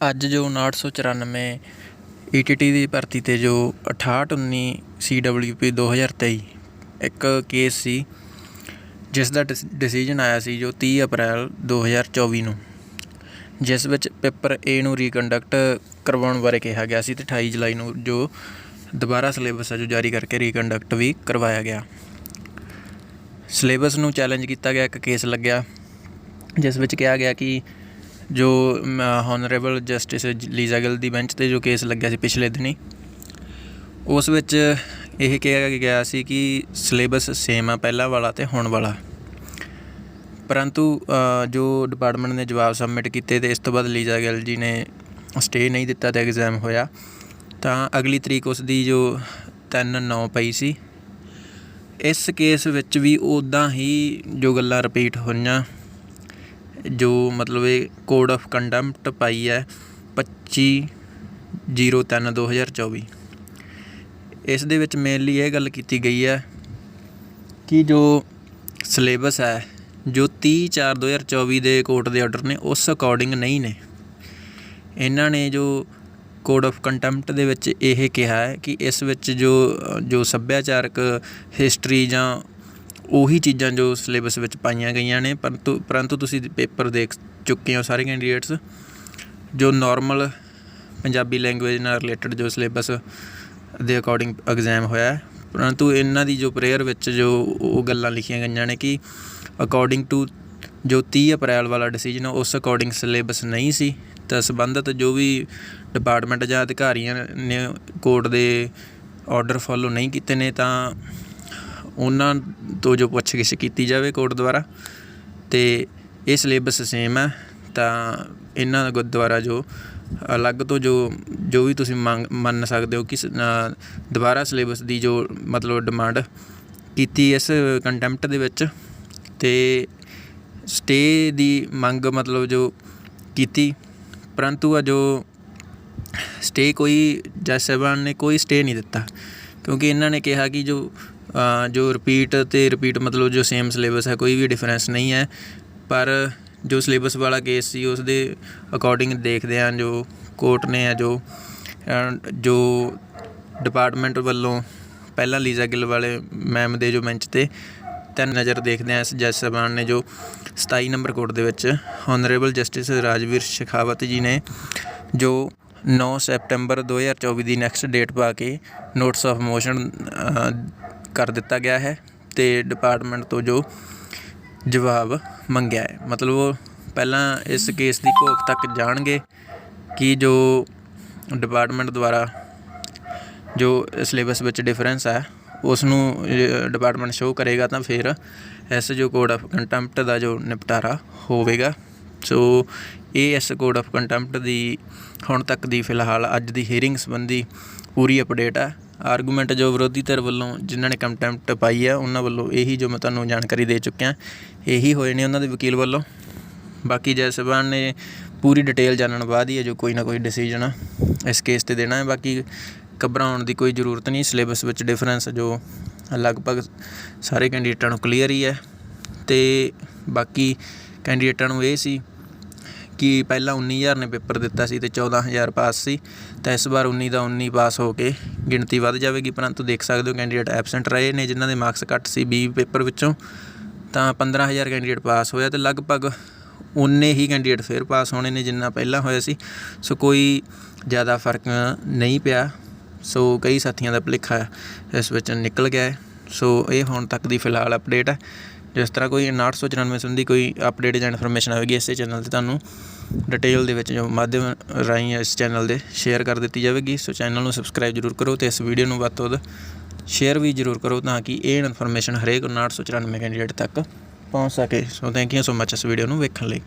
ਅੱਜ ਜੋ 5994 ਈਟੀਟੀ ਦੀ ਭਰਤੀ 'ਤੇ ਜੋ 6819 ਸੀਡਬਲਯੂਪੀ 2023 ਇੱਕ ਕੇਸ ਸੀ, ਜਿਸ ਦਾ ਡਿਸੀਜਨ ਆਇਆ ਸੀ ਜੋ 30 ਅਪ੍ਰੈਲ 2024 ਨੂੰ, ਜਿਸ ਵਿੱਚ ਪੇਪਰ ਏ ਨੂੰ ਰੀਕੰਡਕਟ ਕਰਵਾਉਣ ਬਾਰੇ ਕਿਹਾ ਗਿਆ ਸੀ ਤੇ 28 ਜੁਲਾਈ ਨੂੰ ਜੋ ਦੁਬਾਰਾ ਸਿਲੇਬਸ ਹੈ ਜੋ ਜਾਰੀ ਕਰਕੇ ਰੀਕੰਡਕਟ ਵੀ ਕਰਵਾਇਆ ਗਿਆ। ਸਿਲੇਬਸ ਨੂੰ ਚੈਲੰਜ ਕੀਤਾ ਗਿਆ, ਇੱਕ ਕੇਸ ਲੱਗਿਆ, ਜਿਸ ਵਿੱਚ ਕਿਹਾ ਗਿਆ ਕਿ ਜੋ ਹੋਨਰੇਬਲ ਜਸਟਿਸ ਲੀਜ਼ਾ ਗਿੱਲ ਦੀ ਬੈਂਚ ਤੇ ਜੋ ਕੇਸ ਲੱਗਿਆ ਸੀ ਪਿਛਲੇ ਦਿਨੀ, ਉਸ ਵਿੱਚ ਇਹ ਕਿਹਾ ਗਿਆ ਸੀ ਕਿ ਸਿਲੇਬਸ ਸੇਮ ਆ, ਪਹਿਲਾਂ ਵਾਲਾ ਤੇ ਹੁਣ ਵਾਲਾ। ਪਰੰਤੂ ਜੋ ਡਿਪਾਰਟਮੈਂਟ ਨੇ ਜਵਾਬ ਸਬਮਿਟ ਕੀਤੇ ਤੇ ਇਸ ਤੋਂ ਬਾਅਦ ਲੀਜ਼ਾ ਗਿੱਲ ਜੀ ਨੇ ਸਟੇ ਨਹੀਂ ਦਿੱਤਾ ਤੇ ਐਗਜ਼ਾਮ ਹੋਇਆ, ਤਾਂ ਅਗਲੀ ਤਰੀਕ ਉਸ ਦੀ ਜੋ 3 9 ਪਈ ਸੀ, ਇਸ ਕੇਸ ਵਿੱਚ ਵੀ ਉਦਾਂ ਹੀ ਜੋ ਗੱਲਾਂ ਰਿਪੀਟ ਹੋਈਆਂ ਜੋ ਮਤਲਬ ਇਹ ਕੋਡ ਆਫ ਕੰਡਕਟ ਪਾਈ ਹੈ 25/03/2024 ਇਸ ਦੇ ਵਿੱਚ ਮੇਨਲੀ ਇਹ ਗੱਲ ਕੀਤੀ ਗਈ ਹੈ ਕਿ ਜੋ ਸਿਲੇਬਸ ਹੈ, ਜੋ 30/4/2024 ਦੇ ਕੋਰਟ ਦੇ ਆਰਡਰ ਨੇ, ਉਸ ਅਕੋਰਡਿੰਗ ਨਹੀਂ ਨੇ। ਇਹਨਾਂ ਨੇ ਜੋ ਕੋਡ ਆਫ ਕੰਟੈਂਪਟ ਦੇ ਵਿੱਚ ਇਹ ਕਿਹਾ ਹੈ ਕਿ ਇਸ ਵਿੱਚ ਜੋ ਜੋ ਸੱਭਿਆਚਾਰਕ ਹਿਸਟਰੀ ਜਾਂ ਉਹੀ ਚੀਜ਼ਾਂ ਜੋ ਸਿਲੇਬਸ ਵਿੱਚ ਪਾਈਆਂ ਗਈਆਂ ਨੇ, ਪਰੰਤੂ ਪਰੰਤੂ ਤੁਸੀਂ ਪੇਪਰ ਦੇਖ ਚੁੱਕੇ ਹੋ ਸਾਰੇ ਕੈਂਡੀਡੇਟਸ ਜੋ ਨਾਰਮਲ ਪੰਜਾਬੀ ਲੈਂਗੁਏਜ ਨਾਲ ਰਿਲੇਟਡ ਜੋ ਸਿਲੇਬਸ ਦੇ ਅਕੋਰਡਿੰਗ ਐਗਜ਼ਾਮ ਹੋਇਆ ਪਰੰਤੂ ਇਹਨਾਂ ਦੀ ਜੋ ਪ੍ਰੇਅਰ ਵਿੱਚ ਜੋ ਉਹ ਗੱਲਾਂ ਲਿਖੀਆਂ ਗਈਆਂ ਨੇ ਕਿ ਅਕੋਰਡਿੰਗ ਟੂ ਜੋ 30 ਅਪ੍ਰੈਲ ਵਾਲਾ ਡਿਸੀਜਨ ਉਸ ਅਕੋਰਡਿੰਗ ਸਿਲੇਬਸ ਨਹੀਂ ਸੀ, ਤਾਂ ਸੰਬੰਧਤ ਜੋ ਵੀ ਡਿਪਾਰਟਮੈਂਟ ਜਾਂ ਅਧਿਕਾਰੀਆਂ ਨੇ ਕੋਰਟ ਦੇ ਆਰਡਰ ਫਾਲੋ ਨਹੀਂ ਕੀਤੇ ਨੇ, ਤਾਂ ਉਹਨਾਂ ਤੋਂ ਜੋ ਪੁੱਛਗਿੱਛ ਕੀਤੀ ਜਾਵੇ ਕੋਰਟ ਦੁਆਰਾ ਤੇ ਇਹ ਸਿਲੇਬਸ ਸੇਮ ਹੈ ਤਾਂ ਇਹਨਾਂ ਦੁਆਰਾ ਜੋ ਅਲੱਗ ਤੋਂ ਜੋ ਜੋ ਵੀ ਤੁਸੀਂ ਮੰਗ, ਮੰਨ ਸਕਦੇ ਹੋ ਕਿ ਦੁਬਾਰਾ ਸਿਲੇਬਸ ਦੀ ਜੋ ਮਤਲਬ ਡਿਮਾਂਡ ਕੀਤੀ ਇਸ ਕੰਟੈਂਪਟ ਦੇ ਵਿੱਚ ਤੇ ਸਟੇ ਦੀ ਮੰਗ ਮਤਲਬ ਜੋ ਕੀਤੀ, ਪਰੰਤੂ ਆ ਜੋ ਸਟੇ ਕੋਈ, ਜੱਜ ਸਾਹਿਬਾਨ ਨੇ ਕੋਈ ਸਟੇ ਨਹੀਂ ਦਿੱਤਾ, ਕਿਉਂਕਿ ਇਹਨਾਂ ਨੇ ਕਿਹਾ ਕਿ ਜੋ ਜੋ ਰਿਪੀਟ ਤੇ ਰਿਪੀਟ ਮਤਲਬ ਜੋ ਸੇਮ ਸਿਲੇਬਸ ਹੈ, ਕੋਈ ਵੀ ਡਿਫਰੈਂਸ ਨਹੀਂ ਹੈ। ਪਰ ਜੋ ਸਿਲੇਬਸ ਵਾਲਾ ਕੇਸ ਸੀ ਉਸ ਦੇ ਅਕੋਰਡਿੰਗ ਦੇਖਦੇ ਹਾਂ ਜੋ ਕੋਰਟ ਨੇ ਆ ਜੋ ਜੋ ਡਿਪਾਰਟਮੈਂਟ ਵੱਲੋਂ ਪਹਿਲਾਂ ਲੀਜ਼ਾ ਗਿੱਲ ਵਾਲੇ ਮੈਮ ਦੇ ਜੋ ਬੈਂਚ ਤੇ ਤਿੰਨ ਨਜ਼ਰ ਦੇਖਦੇ ਹਾਂ, ਇਸ ਜੱਜ ਸਾਹਿਬਾਨ ਨੇ ਜੋ 27 ਨੰਬਰ ਕੋਰਟ ਦੇ ਵਿੱਚ ਹਾਨਰੇਬਲ ਜਸਟਿਸ ਰਾਜਵੀਰ ਸ਼ਖਾਵਤ ਜੀ ਨੇ ਜੋ 9 ਸੈਪਟੈਂਬਰ 2024 ਦੀ ਨੈਕਸਟ ਡੇਟ ਪਾ ਕੇ ਨੋਟਿਸ ਆਫ ਮੋਸ਼ਨ ਕਰ ਦਿੱਤਾ ਗਿਆ ਹੈ ਅਤੇ ਡਿਪਾਰਟਮੈਂਟ ਤੋਂ ਜੋ ਜਵਾਬ ਮੰਗਿਆ ਹੈ। ਮਤਲਬ ਉਹ ਪਹਿਲਾਂ ਇਸ ਕੇਸ ਦੀ ਘੋਖ ਤੱਕ ਜਾਣਗੇ ਕਿ ਜੋ ਡਿਪਾਰਟਮੈਂਟ ਦੁਆਰਾ ਜੋ ਸਿਲੇਬਸ ਵਿੱਚ ਡਿਫਰੈਂਸ ਹੈ ਉਸ ਨੂੰ ਡਿਪਾਰਟਮੈਂਟ ਸ਼ੋਅ ਕਰੇਗਾ ਤਾਂ ਫਿਰ ਇਸ ਜੋ ਕੋਡ ਆਫ ਕੰਟੈਂਪਟ ਦਾ ਜੋ ਨਿਪਟਾਰਾ ਹੋਵੇਗਾ। ਸੋ ਇਹ ਇਸ ਕੋਡ ਆਫ ਕੰਟੈਂਪਟ ਦੀ ਹੁਣ ਤੱਕ ਦੀ ਫਿਲਹਾਲ ਅੱਜ ਦੀ ਹੀਅਰਿੰਗ ਸੰਬੰਧੀ ਪੂਰੀ ਅਪਡੇਟ ਹੈ। ਆਰਗੂਮੈਂਟ ਜੋ ਵਿਰੋਧੀ ਧਿਰ ਵੱਲੋਂ ਜਿਨ੍ਹਾਂ ਨੇ ਕੰਟੈਂਪਟ ਪਾਈ ਹੈ ਉਹਨਾਂ ਵੱਲੋਂ ਇਹੀ ਜੋ ਮੈਂ ਤੁਹਾਨੂੰ ਜਾਣਕਾਰੀ ਦੇ ਚੁੱਕਿਆ, ਇਹੀ ਹੋਏ ਨੇ ਉਹਨਾਂ ਦੇ ਵਕੀਲ ਵੱਲੋਂ। ਬਾਕੀ ਜੈ ਸਭਾਨ ਨੇ ਪੂਰੀ ਡਿਟੇਲ ਜਾਣਨ ਬਾਅਦ ਹੀ ਜੋ ਕੋਈ ਨਾ ਕੋਈ ਡਿਸੀਜਨ ਇਸ ਕੇਸ ਤੇ ਦੇਣਾ ਹੈ। ਬਾਕੀ ਘਬਰਾਉਣ ਦੀ ਕੋਈ ਜ਼ਰੂਰਤ ਨਹੀਂ ਸਿਲੇਬਸ ਵਿੱਚ ਡਿਫਰੈਂਸ ਜੋ ਲਗਭਗ ਸਾਰੇ ਕੈਂਡੀਡੇਟਾਂ ਨੂੰ ਕਲੀਅਰ ਹੀ ਹੈ। ਤੇ ਬਾਕੀ ਕੈਂਡੀਡੇਟਾਂ ਨੂੰ ਇਹ ਸੀ ਕਿ ਪਹਿਲਾਂ 19000 ਨੇ ਪੇਪਰ ਦਿੱਤਾ ਸੀ ਤੇ 14000 ਪਾਸ ਸੀ। ਤਾਂ ਇਸ ਵਾਰ 19 ਦਾ 19 ਪਾਸ ਹੋ ਕੇ ਗਿਣਤੀ ਵੱਧ ਜਾਵੇਗੀ। ਪਰੰਤੂ ਦੇਖ ਸਕਦੇ ਹੋ ਕੈਂਡੀਡੇਟ ਐਬਸੈਂਟ ਰਹੇ ਨੇ, ਜਿਨ੍ਹਾਂ ਦੇ ਮਾਰਕਸ ਘੱਟ ਸੀ 20 ਪੇਪਰ ਵਿੱਚੋਂ। ਤਾਂ 15000 ਕੈਂਡੀਡੇਟ ਪਾਸ ਹੋਇਆ ਤੇ ਲਗਭਗ ਉਨੇ ਹੀ ਕੈਂਡੀਡੇਟ ਫੇਰ ਪਾਸ ਹੋਣੇ ਨੇ, ਜਿੰਨਾ ਪਹਿਲਾਂ ਹੋਇਆ ਸੀ। ਸੋ ਕੋਈ ਜ਼ਿਆਦਾ ਫ਼ਰਕ ਨਹੀਂ ਪਿਆ। ਸੋ ਕਈ ਸਾਥੀਆਂ ਦਾ ਭਲੇਖਾ ਇਸ ਵਿੱਚ ਨਿਕਲ ਗਿਆ ਸੋ ਇਹ ਹੁਣ ਤੱਕ ਦੀ ਫਿਲਹਾਲ ਅਪਡੇਟ ਹੈ। ਜਿਸ ਤਰ੍ਹਾਂ ਕੋਈ 994 ਸੰਬੰਧੀ ਕੋਈ ਅਪਡੇਟ ਜਾਂ ਇਨਫੋਰਮੇਸ਼ਨ ਆਵੇਗੀ ਇਸੇ ਚੈਨਲ ਤੇ ਤੁਹਾਨੂੰ ਡਿਟੇਲ ਦੇ ਵਿੱਚ ਜੋ ਮਾਧਿਅਮ ਰਾਹੀਂ ਇਸ ਚੈਨਲ ਦੇ ਸ਼ੇਅਰ ਕਰ ਦਿੱਤੀ ਜਾਵੇਗੀ। ਸੋ ਚੈਨਲ ਨੂੰ ਸਬਸਕ੍ਰਾਈਬ ਜ਼ਰੂਰ ਕਰੋ ਤੇ ਇਸ ਵੀਡੀਓ ਨੂੰ ਵੱਧ ਤੋਂ ਵੱਧ ਸ਼ੇਅਰ ਵੀ ਜ਼ਰੂਰ ਕਰੋ ਤਾਂ ਕਿ ਇਹ ਇਨਫੋਰਮੇਸ਼ਨ ਹਰੇਕ 994 ਕੈਂਡੀਡੇਟ ਤੱਕ ਪਹੁੰਚ ਸਕੇ। ਸੋ ਥੈਂਕ ਯੂ ਸੋ ਮੱਚ ਇਸ ਵੀਡੀਓ ਨੂੰ ਵੇਖਣ ਲਈ।